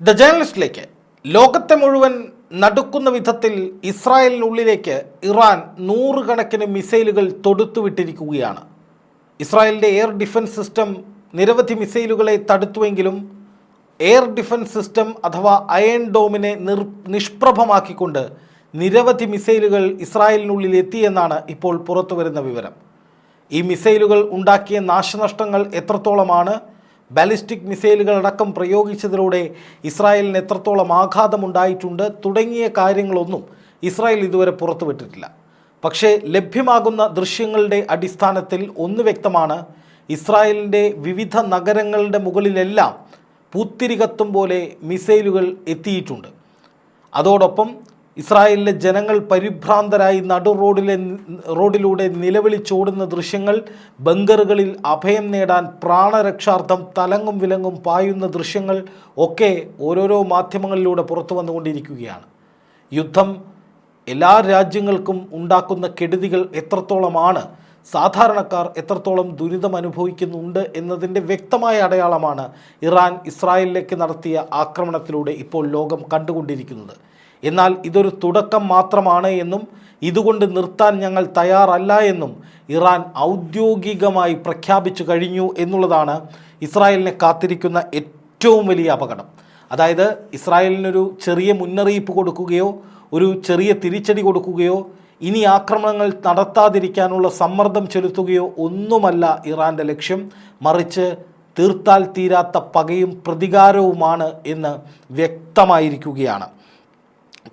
The ജേർണലിസ്റ്റിലേക്ക് ലോകത്തെ മുഴുവൻ നടുക്കുന്ന വിധത്തിൽ ഇസ്രായേലിനുള്ളിലേക്ക് ഇറാൻ നൂറുകണക്കിന് മിസൈലുകൾ തൊടുത്തുവിട്ടിരിക്കുകയാണ്. ഇസ്രായേലിന്റെ എയർ ഡിഫൻസ് സിസ്റ്റം നിരവധി മിസൈലുകളെ തടുത്തുവെങ്കിലും എയർ ഡിഫൻസ് സിസ്റ്റം അഥവാ അയൺ ഡോമിനെ നിർ നിഷ്പ്രഭമാക്കിക്കൊണ്ട് നിരവധി മിസൈലുകൾ ഇസ്രായേലിനുള്ളിൽ എത്തിയെന്നാണ് ഇപ്പോൾ പുറത്തു വരുന്ന വിവരം. ഈ മിസൈലുകൾ ഉണ്ടാക്കിയ നാശനഷ്ടങ്ങൾ എത്രത്തോളമാണ്? ബാലിസ്റ്റിക് മിസൈലുകൾ അടക്കം പ്രയോഗിച്ചതിലൂടെ ഇസ്രായേലിന് എത്രത്തോളം ആഘാതമുണ്ടായിട്ടുണ്ട് തുടങ്ങിയ കാര്യങ്ങളൊന്നും ഇസ്രായേൽ ഇതുവരെ പുറത്തുവിട്ടിട്ടില്ല. പക്ഷേ ലഭ്യമാകുന്ന ദൃശ്യങ്ങളുടെ അടിസ്ഥാനത്തിൽ ഒന്ന് വ്യക്തമാണ്. ഇസ്രായേലിന്റെ വിവിധ നഗരങ്ങളുടെ മുകളിലെല്ലാം പൂത്തിരി കത്തും പോലെ മിസൈലുകൾ എത്തിയിട്ടുണ്ട്. അതോടൊപ്പം ഇസ്രായേലിലെ ജനങ്ങൾ പരിഭ്രാന്തരായി നടു റോഡിലെ റോഡിലൂടെ നിലവിളിച്ചോടുന്ന ദൃശ്യങ്ങൾ ബങ്കറുകളിൽ അഭയം നേടാൻ പ്രാണരക്ഷാർത്ഥം തലങ്ങും വിലങ്ങും പായുന്ന ദൃശ്യങ്ങൾ ഒക്കെ ഓരോരോ മാധ്യമങ്ങളിലൂടെ പുറത്തു വന്നുകൊണ്ടിരിക്കുകയാണ്. യുദ്ധം എല്ലാ രാജ്യങ്ങൾക്കും ഉണ്ടാക്കുന്ന കെടുതികൾ എത്രത്തോളമാണ്? സാധാരണക്കാർ എത്രത്തോളം ദുരിതം അനുഭവിക്കുന്നുണ്ട് എന്നതിന്റെ വ്യക്തമായ അടയാളമാണ് ഇറാൻ ഇസ്രായേലിലേക്ക് നടത്തിയ ആക്രമണത്തിലൂടെ ഇപ്പോൾ ലോകം കണ്ടുകൊണ്ടിരിക്കുന്നത്. എന്നാൽ ഇതൊരു തുടക്കം മാത്രമാണ് എന്നും ഇതുകൊണ്ട് നിർത്താൻ ഞങ്ങൾ തയ്യാറല്ല എന്നും ഇറാൻ ഔദ്യോഗികമായി പ്രഖ്യാപിച്ചു കഴിഞ്ഞു എന്നുള്ളതാണ് ഇസ്രായേലിനെ കാത്തിരിക്കുന്ന ഏറ്റവും വലിയ അപകടം. അതായത് ഇസ്രായേലിനൊരു ചെറിയ മുന്നറിയിപ്പ് കൊടുക്കുകയോ ഒരു ചെറിയ തിരിച്ചടി കൊടുക്കുകയോ ഇനി ആക്രമണങ്ങൾ നടത്താതിരിക്കാനുള്ള സമ്മർദ്ദം ചെലുത്തുകയോ ഒന്നുമല്ല ഇറാന്റെ ലക്ഷ്യം. മറിച്ച് തീർത്താൽ തീരാത്ത പകയും പ്രതികാരവുമാണ് എന്ന് വ്യക്തമായിരിക്കുകയാണ്.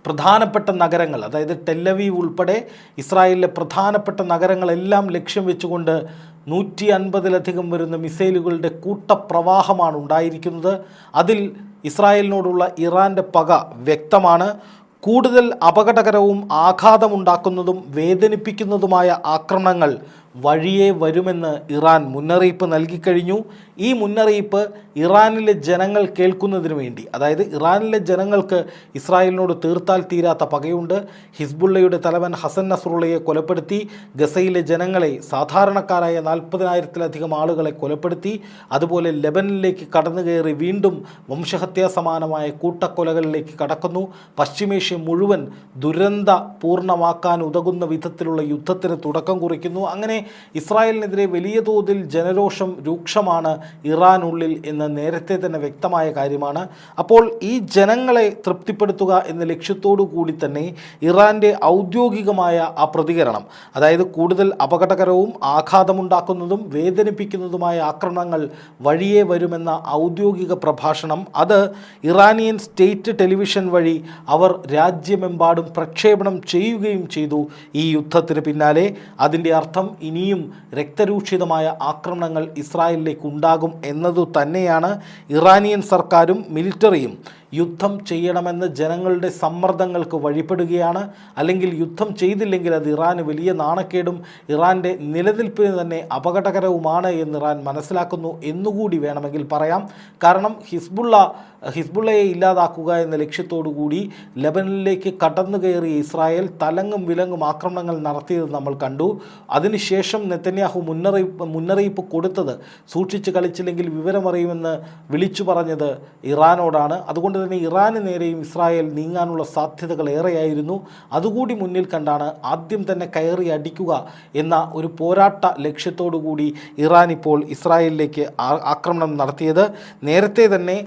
പ്രധാനപ്പെട്ട നഗരങ്ങൾ അതായത് ടെല്ലവീവ് ഉൾപ്പെടെ ഇസ്രായേലിലെ പ്രധാനപ്പെട്ട നഗരങ്ങളെല്ലാം ലക്ഷ്യം വെച്ചുകൊണ്ട് നൂറ്റി അൻപതിലധികം വരുന്ന മിസൈലുകളുടെ കൂട്ടപ്രവാഹമാണ് ഉണ്ടായിരിക്കുന്നത്. അതിൽ ഇസ്രായേലിനോടുള്ള ഇറാന്റെ പക വ്യക്തമാണ്. കൂടുതൽ അപകടകരവും ആഘാതമുണ്ടാക്കുന്നതും വേദനിപ്പിക്കുന്നതുമായ ആക്രമണങ്ങൾ വഴിയേ വരുമെന്ന് ഇറാൻ മുന്നറിയിപ്പ് നൽകിക്കഴിഞ്ഞു ഈ മുന്നറിയിപ്പ് ഇറാനിലെ ജനങ്ങൾ കേൾക്കുന്നതിന് വേണ്ടി അതായത് ഇറാനിലെ ജനങ്ങൾക്ക് ഇസ്രായേലിനോട് തീർത്താൽ തീരാത്ത പകയുണ്ട്. ഹിസ്ബുള്ളയുടെ തലവൻ ഹസൻ നസ്രുള്ളയെ കൊലപ്പെടുത്തി. ഗസയിലെ ജനങ്ങളെ സാധാരണക്കാരായ നാൽപ്പതിനായിരത്തിലധികം ആളുകളെ കൊലപ്പെടുത്തി. അതുപോലെ ലെബനിലേക്ക് കടന്നു കയറി വീണ്ടും വംശഹത്യാ സമാനമായ കൂട്ടക്കൊലകളിലേക്ക് കടക്കുന്നു. പശ്ചിമേഷ്യ മുഴുവൻ ദുരന്ത പൂർണമാക്കാൻ ഉതകുന്ന വിധത്തിലുള്ള യുദ്ധത്തിന് തുടക്കം കുറിക്കുന്നു. അങ്ങനെ ഇസ്രായേലിനെതിരെ വലിയ തോതിൽ ജനരോഷം രൂക്ഷമാണ് ഇറാനുള്ളിൽ എന്ന് നേരത്തെ തന്നെ വ്യക്തമായ കാര്യമാണ്. അപ്പോൾ ഈ ജനങ്ങളെ തൃപ്തിപ്പെടുത്തുക എന്ന ലക്ഷ്യത്തോടു കൂടി തന്നെ ഇറാന്റെ ഔദ്യോഗികമായ ആ പ്രതികരണം അതായത് കൂടുതൽ അപകടകരവും ആഘാതമുണ്ടാക്കുന്നതും വേദനിപ്പിക്കുന്നതുമായ ആക്രമണങ്ങൾ വഴിയേ വരുമെന്ന ഔദ്യോഗിക പ്രഭാഷണം അത് ഇറാനിയൻ സ്റ്റേറ്റ് ടെലിവിഷൻ വഴി അവർ രാജ്യമെമ്പാടും പ്രക്ഷേപണം ചെയ്യുകയും ചെയ്തു ഈ യുദ്ധത്തിന് പിന്നാലെ. അതിന്റെ അർത്ഥം ഇനിയും രക്തരൂക്ഷിതമായ ആക്രമണങ്ങൾ ഇസ്രായേലിലേക്ക് ഉണ്ടാകും എന്നതു തന്നെയാണ് ഇറാനിയൻ സർക്കാരും മിലിറ്ററിയും യുദ്ധം ചെയ്യണമെന്ന് ജനങ്ങളുടെ സമ്മർദ്ദങ്ങൾക്ക് വഴിപ്പെടുകയാണ്. അല്ലെങ്കിൽ യുദ്ധം ചെയ്തില്ലെങ്കിൽ അത് ഇറാന് വലിയ നാണക്കേടും ഇറാന്റെ നിലനിൽപ്പിന് തന്നെ അപകടകരവുമാണ് എന്ന് ഇറാൻ മനസ്സിലാക്കുന്നു എന്നുകൂടി വേണമെങ്കിൽ പറയാം. കാരണം ഹിസ്ബുള്ള ഹിസ്ബുള്ളയെ ഇല്ലാതാക്കുക എന്ന ലക്ഷ്യത്തോടു കൂടി ലെബനിലേക്ക് കടന്നു കയറിയ ഇസ്രായേൽ തലങ്ങും വിലങ്ങും ആക്രമണങ്ങൾ നടത്തിയത് നമ്മൾ കണ്ടു. അതിനുശേഷം നെത്തന്യാഹു മുന്നറിയിപ്പ് മുന്നറിയിപ്പ് കൊടുത്തത് സൂക്ഷിച്ച് കളിച്ചില്ലെങ്കിൽ വിവരമറിയുമെന്ന് വിളിച്ചു പറഞ്ഞത് ഇറാനോടാണ്. അതുകൊണ്ട് തന്നെ ഇറാന് നേരെയും ഇസ്രായേൽ നീങ്ങാനുള്ള സാധ്യതകൾ ഏറെയായിരുന്നു. അതുകൂടി മുന്നിൽ കണ്ടാണ് ആദ്യം തന്നെ കയറി അടിക്കുക എന്ന ഒരു പോരാട്ട ലക്ഷ്യത്തോടു കൂടി ഇറാൻ ഇപ്പോൾ ഇസ്രായേലിലേക്ക് ആക്രമണം നടത്തിയത്. നേരത്തെ തന്നെ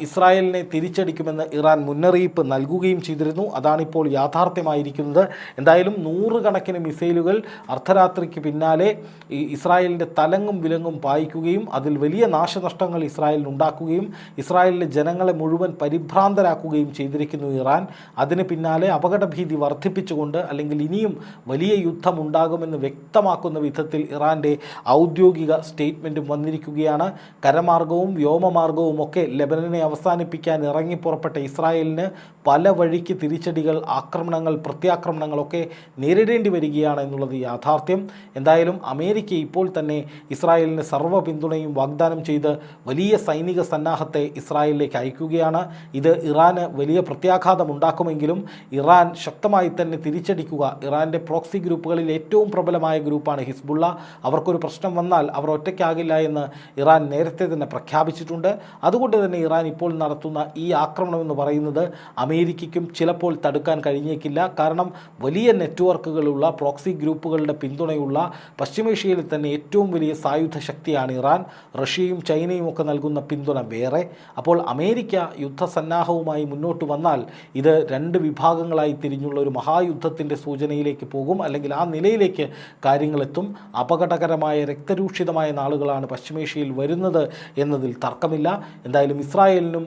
ഇസ്രായേലിനെ തിരിച്ചടിക്കുമെന്ന് ഇറാൻ മുന്നറിയിപ്പ് നൽകുകയും ചെയ്തിരുന്നു. അതാണിപ്പോൾ യാഥാർത്ഥ്യമായിരിക്കുന്നത്. എന്തായാലും നൂറുകണക്കിന് മിസൈലുകൾ അർദ്ധരാത്രിക്ക് പിന്നാലെ ഈ ഇസ്രായേലിന്റെ തലങ്ങും വിലങ്ങും പായിക്കുകയും അതിൽ വലിയ നാശനഷ്ടങ്ങൾ ഇസ്രായേലിന് ഉണ്ടാക്കുകയും ഇസ്രായേലിലെ ജനങ്ങളെ മുഴുവൻ പരിഭ്രാന്തരാക്കുകയും ചെയ്തിരിക്കുന്നു ഇറാൻ. അതിന് പിന്നാലെ അപകടഭീതി വർദ്ധിപ്പിച്ചുകൊണ്ട് അല്ലെങ്കിൽ ഇനിയും വലിയ യുദ്ധം ഉണ്ടാകുമെന്ന് വ്യക്തമാക്കുന്ന വിധത്തിൽ ഇറാന്റെ ഔദ്യോഗിക സ്റ്റേറ്റ്മെന്റും വന്നിരിക്കുകയാണ്. കരമാർഗവും വ്യോമമാർഗവും ഒക്കെ ലെബനനെ അവസാനിപ്പിക്കാൻ ഇറങ്ങി പുറപ്പെട്ട ഇസ്രായേലിന് പല വഴിക്ക് തിരിച്ചടികൾ ആക്രമണങ്ങൾ പ്രത്യാക്രമണങ്ങളൊക്കെ നേരിടേണ്ടി വരികയാണ് എന്നുള്ളത് യാഥാർത്ഥ്യം. എന്തായാലും അമേരിക്ക ഇപ്പോൾ തന്നെ ഇസ്രായേലിന് സർവ പിന്തുണയും വാഗ്ദാനം ചെയ്ത് വലിയ സൈനിക സന്നാഹത്തെ ഇസ്രായേലിലേക്ക് അയക്കുകയാണ്. ഇത് ഇറാന് വലിയ പ്രത്യാഘാതം ഉണ്ടാക്കുമെങ്കിലും ഇറാൻ ശക്തമായി തന്നെ തിരിച്ചടിക്കുക ഇറാന്റെ പ്രോക്സി ഗ്രൂപ്പുകളിൽ ഏറ്റവും പ്രബലമായ ഗ്രൂപ്പാണ് ഹിസ്ബുള്ള. അവർക്കൊരു പ്രശ്നം വന്നാൽ അവർ ഒറ്റയ്ക്കാകില്ല എന്ന് ഇറാൻ നേരത്തെ തന്നെ പ്രഖ്യാപിച്ചിട്ടുണ്ട്. അതുകൊണ്ട് തന്നെ ഇറാൻ ഇപ്പോൾ നടത്തുന്ന ഈ ആക്രമണം എന്ന് പറയുന്നത് അമേരിക്കയ്ക്കും ചിലപ്പോൾ തടുക്കാൻ കഴിഞ്ഞേക്കില്ല. കാരണം വലിയ നെറ്റ്വർക്കുകളുള്ള പ്രോക്സി ഗ്രൂപ്പുകളുടെ പിന്തുണയുള്ള പശ്ചിമേഷ്യയിലെ തന്നെ ഏറ്റവും വലിയ സായുധ ശക്തിയാണ് ഇറാൻ. റഷ്യയും ചൈനയും ഒക്കെ നൽകുന്ന പിന്തുണ വേറെ. അപ്പോൾ അമേരിക്ക യുദ്ധസന്നാഹവുമായി മുന്നോട്ട് വന്നാൽ ഇത് രണ്ട് വിഭാഗങ്ങളായി തിരിഞ്ഞുള്ള ഒരു മഹായുദ്ധത്തിന്റെ സൂചനയിലേക്ക് പോകും. അല്ലെങ്കിൽ ആ നിലയിലേക്ക് കാര്യങ്ങളെത്തും. അപകടകരമായ രക്തരൂക്ഷിതമായ നാളുകളാണ് പശ്ചിമേഷ്യയിൽ വരുന്നത് എന്നതിൽ തർക്കമില്ല. എന്തായാലും ഇസ്രായേലിനും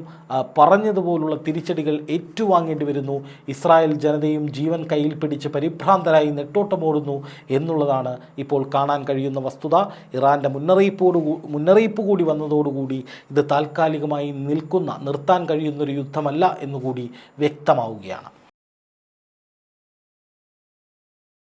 പറഞ്ഞതുപോലുള്ള തിരിച്ചടികൾ ഏറ്റുവാങ്ങേണ്ടി വരുന്നു. ഇസ്രായേൽ ജനതയും ജീവൻ കയ്യിൽ പിടിച്ച് പരിഭ്രാന്തരായി നെട്ടോട്ടമോടുന്നു എന്നുള്ളതാണ് ഇപ്പോൾ കാണാൻ കഴിയുന്ന വസ്തുത. ഇറാന്റെ മുന്നറിയിപ്പോട് മുന്നറിയിപ്പ് കൂടി വന്നതോടുകൂടി ഇത് താൽക്കാലികമായി നിൽക്കുന്ന നിർത്താൻ കഴിയുന്നൊരു യുദ്ധമല്ല എന്നുകൂടി വ്യക്തമാവുകയാണ്.